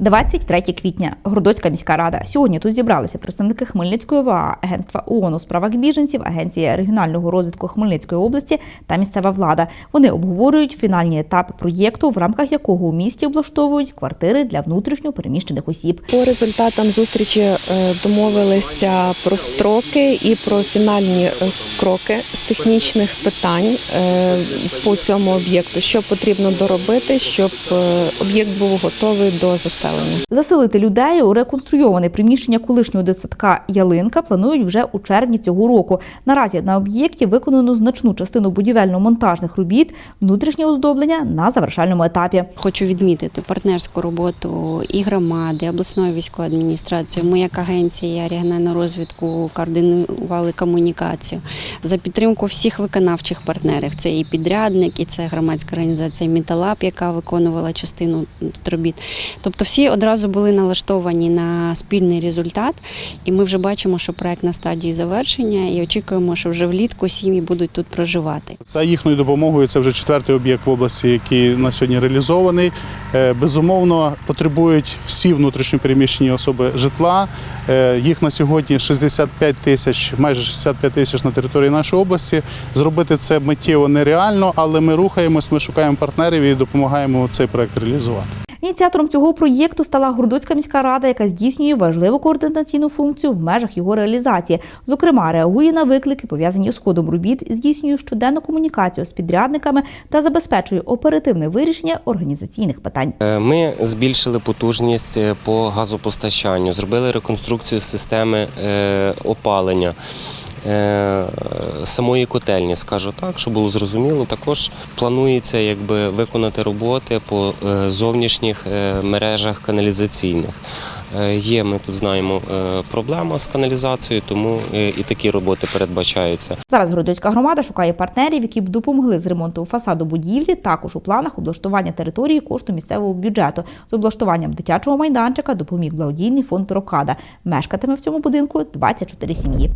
23 квітня. Городоцька міська рада. Сьогодні тут зібралися представники Хмельницької ОВА, Агентства ООН у справах біженців, Агенції регіонального розвитку Хмельницької області та місцева влада. Вони обговорюють фінальні етапи проєкту, в рамках якого у місті облаштовують квартири для внутрішньо переміщених осіб. По результатам зустрічі е, домовилися про строки і про фінальні е, кроки з технічних питань е, по цьому об'єкту, що потрібно доробити, щоб об'єкт був готовий до заселення. Заселити людей у реконструйоване приміщення колишнього дитсадка Ялинка планують вже у червні цього року. Наразі на об'єкті виконано значну частину будівельно-монтажних робіт, внутрішнє оздоблення на завершальному етапі. Хочу відмітити партнерську роботу і громади, обласної військової адміністрації. Ми, як агенція регіонального розвитку, координували комунікацію за підтримку всіх виконавчих партнерів. Це і підрядник, і це громадська організація Міталаб, яка виконувала частину робіт. Тобто, всі одразу були налаштовані на спільний результат, і ми вже бачимо, що проект на стадії завершення, і очікуємо, що вже влітку сім'ї будуть тут проживати. За їхньою допомогою це вже четвертий об'єкт в області, який на сьогодні реалізований. Е, Безумовно, потребують всі внутрішньопереміщені особи житла. Е, Їх на сьогодні 65 тисяч, майже 65 тисяч на території нашої області. Зробити це миттєво нереально, але ми рухаємось, ми шукаємо партнерів і допомагаємо цей проект реалізувати. Ініціатором цього проєкту стала Городоцька міська рада, яка здійснює важливу координаційну функцію в межах його реалізації. Зокрема, реагує на виклики, пов'язані з ходом робіт, здійснює щоденну комунікацію з підрядниками та забезпечує оперативне вирішення організаційних питань. Е, Ми збільшили потужність е, по газопостачанню, зробили реконструкцію системи е, опалення. Самої котельні, скажу так, щоб було зрозуміло. Також планується якби виконати роботи по е, зовнішніх е, мережах каналізаційних. Е, Є, ми тут знаємо, проблема з каналізацією, тому і такі роботи передбачаються. Зараз Городоцька громада шукає партнерів, які б допомогли з ремонту фасаду будівлі. Також у планах облаштування території кошту місцевого бюджету. З облаштуванням дитячого майданчика допоміг благодійний фонд Рокада. Мешкатиме в цьому будинку 24 сім'ї.